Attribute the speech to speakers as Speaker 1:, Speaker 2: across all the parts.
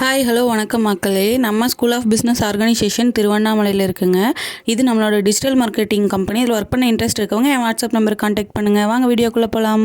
Speaker 1: Hi hello வணக்கம் மக்களே. நம்ம ஸ்கூல் ஆஃப் பிஸ்னஸ் ஆர்கனைசேஷன் திருவண்ணாமலையில் இருக்குங்க. இது நம்மளோட டிஜிட்டல் மார்க்கெட்டிங் கம்பெனி இதில் ஒர்க் பண்ண இன்ட்ரெஸ்ட் இருக்கவங்க என் வாட்ஸ்அப் நம்பருக்கு காண்டாக்ட் பண்ணுங்கள் வாங்க வீடியோக்குள்ளே போகலாம்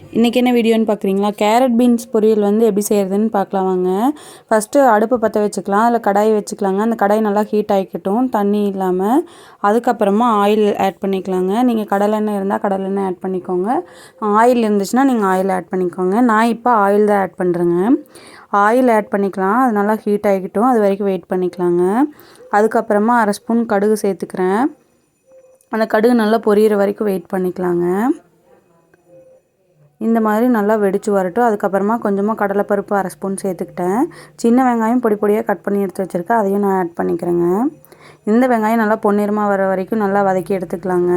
Speaker 1: இன்றைக்கி என்ன வீடியோன்னு பார்க்குறீங்களா கேரட் பீன்ஸ் பொரியல் வந்து எப்படி செய்கிறதுன்னு பார்க்கலாம் வாங்க. ஃபஸ்ட்டு அடுப்பு பற்ற வச்சுக்கலாம். அதில் கடாய் வச்சுக்கலாங்க. அந்த கடாய் நல்லா ஹீட் ஆகிக்கட்டும் தண்ணி இல்லாமல் அதுக்கப்புறமா ஆயில் ஆட் பண்ணிக்கலாங்க. நீங்கள் கடலெண்ணெய் இருந்தால் கடலெண்ணெய் ஆட் பண்ணிக்கோங்க. ஆயில் இருந்துச்சுன்னா நீங்கள் ஆயில் ஆட் பண்ணிக்கோங்க. நான் இப்போ ஆயில் தான் ஆட் பண்ணுறேங்க ஆயில் ஆட் பண்ணிக்கலாம். அது நல்லா ஹீட் ஆகிக்கட்டும் அது வரைக்கும் வெயிட் பண்ணிக்கலாங்க. அதுக்கப்புறமா அரை ஸ்பூன் கடுகு சேர்த்துக்கிறேன். அந்த கடுகு நல்லா பொரியிற வரைக்கும் வெயிட் பண்ணிக்கலாங்க. இந்த மாதிரி நல்லா வெடித்து வரட்டும். அதுக்கப்புறமா கொஞ்சமாக கடலைப்பருப்பு அரை ஸ்பூன் சேர்த்துக்கிட்டேன். சின்ன வெங்காயம் பொடி பொடியாக கட் பண்ணி எடுத்து வச்சுருக்கேன். அதையும் நான் ஆட் பண்ணிக்கிறேங்க. இந்த வெங்காயம் நல்லா பொன்னிறமாக வர வரைக்கும் நல்லா வதக்கி எடுத்துக்கலாங்க.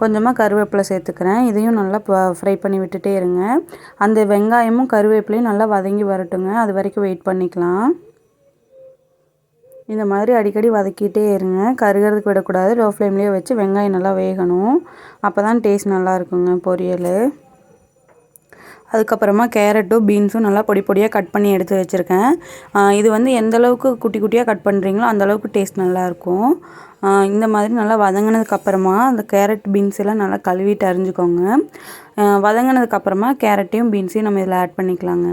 Speaker 1: கொஞ்சமாக கருவேப்பிலை சேர்த்துக்கிறேன். இதையும் நல்லா ஃப்ரை பண்ணி விட்டுட்டே இருங்க. அந்த வெங்காயமும் கருவேப்பிலையும் நல்லா வதங்கி வரட்டுங்க. அது வரைக்கும் வெயிட் பண்ணிக்கலாம். இந்த மாதிரி அடிக்கடி வதக்கிட்டே இருங்க. கருகிறதுக்கு விடக்கூடாது. லோ ஃப்ளேம்லேயே வச்சு வெங்காயம் நல்லா வேகணும். அப்போ தான் டேஸ்ட் நல்லா இருக்குங்க பொரியல். அதுக்கப்புறமா கேரட்டும் பீன்ஸும் நல்லா பொடி பொடியாக கட் பண்ணி எடுத்து வச்சுருக்கேன். இது வந்து எந்த அளவுக்கு குட்டி குட்டியாக கட் பண்ணுறீங்களோ அந்தளவுக்கு டேஸ்ட் நல்லாயிருக்கும். இந்த மாதிரி நல்லா வதங்கினதுக்கப்புறமா அந்த கேரட் பீன்ஸ் எல்லாம் நல்லா கழுவிட்டு அரிஞ்சுக்கோங்க. வதங்கினதுக்கப்புறமா கேரட்டையும் பீன்ஸையும் நம்ம இதில் ஆட் பண்ணிக்கலாங்க.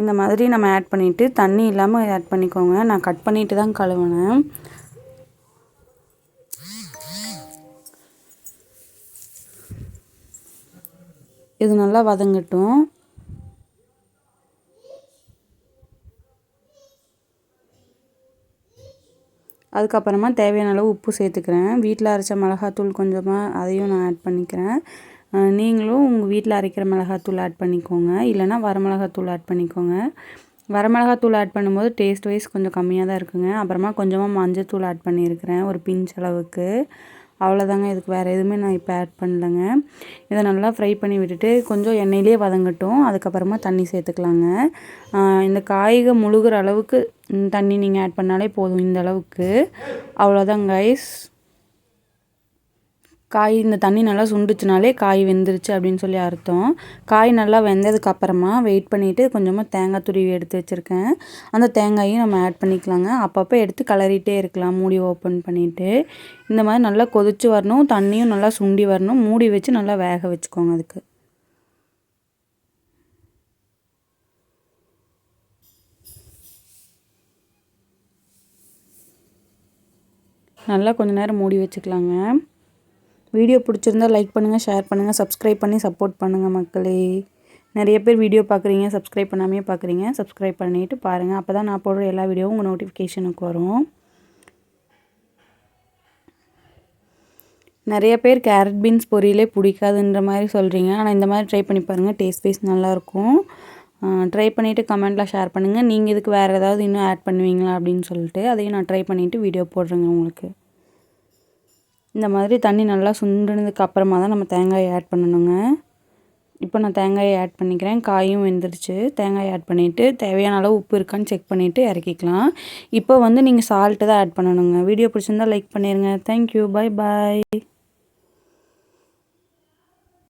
Speaker 1: இந்த மாதிரி நம்ம ஆட் பண்ணிவிட்டு தண்ணி இல்லாமல் ஆட் பண்ணிக்கோங்க. நான் கட் பண்ணிவிட்டு தான் கழுவினேன். இது நல்லா வதங்கட்டும். அதுக்கப்புறமா தேவையான அளவு உப்பு சேர்த்துக்கிறேன். வீட்டில் அரைச்ச மிளகாத்தூள் கொஞ்சமாக அதையும் நான் ஆட் பண்ணிக்கிறேன். நீங்களும் உங்கள் வீட்டில் அரைக்கிற மிளகாத்தூள் ஆட் பண்ணிக்கோங்க. இல்லைனா வரமிளகாத்தூள் ஆட் பண்ணிக்கோங்க. வரமிளகாத்தூள் ஆட் பண்ணும்போது டேஸ்ட் வைஸ் கொஞ்சம் கம்மியாக தான் இருக்குங்க. அப்புறமா கொஞ்சமாக மஞ்சள் தூள் ஆட் பண்ணியிருக்கிறேன் ஒரு பிஞ்ச் அளவுக்கு. அவ்வளோதாங்க இதுக்கு வேறு எதுவுமே நான் இப்போ ஆட் பண்ணலைங்க. இதை நல்லா ஃப்ரை பண்ணி விட்டுட்டு கொஞ்சம் எண்ணெயிலே வதங்கட்டும். அதுக்கப்புறமா தண்ணி சேர்த்துக்கலாங்க. இந்த காய்க முழுகிற அளவுக்கு தண்ணி நீங்கள் ஆட் பண்ணாலே போதும் இந்த அளவுக்கு. அவ்வளோதாங்க கைஸ் காய் இந்த தண்ணி நல்லா சுண்டுச்சுனாலே காய் வெந்துருச்சு அப்படின்னு சொல்லி அர்த்தம். காய் நல்லா வெந்ததுக்கு அப்புறமா வெயிட் பண்ணிவிட்டு கொஞ்சமாக தேங்காய் துருவி எடுத்து வச்சுருக்கேன். அந்த தேங்காயும் நம்ம ஆட் பண்ணிக்கலாங்க. அப்பப்போ எடுத்து கலரிட்டே இருக்கலாம் மூடி ஓப்பன் பண்ணிவிட்டு இந்த மாதிரி நல்லா கொதிச்சு வரணும் தண்ணியும் நல்லா சுண்டி வரணும். மூடி வச்சு நல்லா வேக வச்சுக்கோங்க அதுக்கு. நல்லா கொஞ்ச நேரம் மூடி வச்சுக்கலாங்க. வீடியோ பிடிச்சிருந்தா லைக் பண்ணுங்கள் ஷேர் பண்ணுங்கள் சப்ஸ்கிரைப் பண்ணி சப்போர்ட் பண்ணுங்கள் மக்களே. நிறைய பேர் வீடியோ பார்க்குறீங்க சப்ஸ்கிரைப் பண்ணாமே பார்க்குறீங்க சப்ஸ்கிரைப் பண்ணிவிட்டு பாருங்கள் அப்போ தான் நான் போடுற எல்லா வீடியோவும் உங்கள் நோட்டிஃபிகேஷனுக்கு வரும். நிறைய பேர் கேரட் பீன்ஸ் பொரியலே பிடிக்காதுன்ற மாதிரி சொல்கிறீங்க ஆனால் இந்த மாதிரி ட்ரை பண்ணி பாருங்கள் டேஸ்ட் வைஸ் நல்லாயிருக்கும் ட்ரை பண்ணிவிட்டு கமெண்ட்டில் ஷேர் பண்ணுங்கள் நீங்கள் இதுக்கு வேறு ஏதாவது இன்னும் ஆட் பண்ணுவீங்களா அப்படின்னு சொல்லிட்டு அதையும் நான் ட்ரை பண்ணிவிட்டு வீடியோ போடுறேங்க உங்களுக்கு. இந்த மாதிரி தண்ணி நல்லா சுண்டுனதுக்கு அப்புறமா தான் நம்ம தேங்காயை ஆட் பண்ணணுங்க. இப்போ நான் தேங்காயை ஆட் பண்ணிக்கிறேன். காயும் வெந்துருச்சு தேங்காயை ஆட் பண்ணிவிட்டு தேவையான அளவு உப்பு இருக்கான்னு செக் பண்ணிவிட்டு இறக்கிக்கலாம். இப்போ வந்து நீங்கள் சால்ட்டு தான் ஆட் பண்ணணுங்க. வீடியோ பிடிச்சிருந்தா லைக் பண்ணிடுங்க தேங்க்யூ பாய் பாய்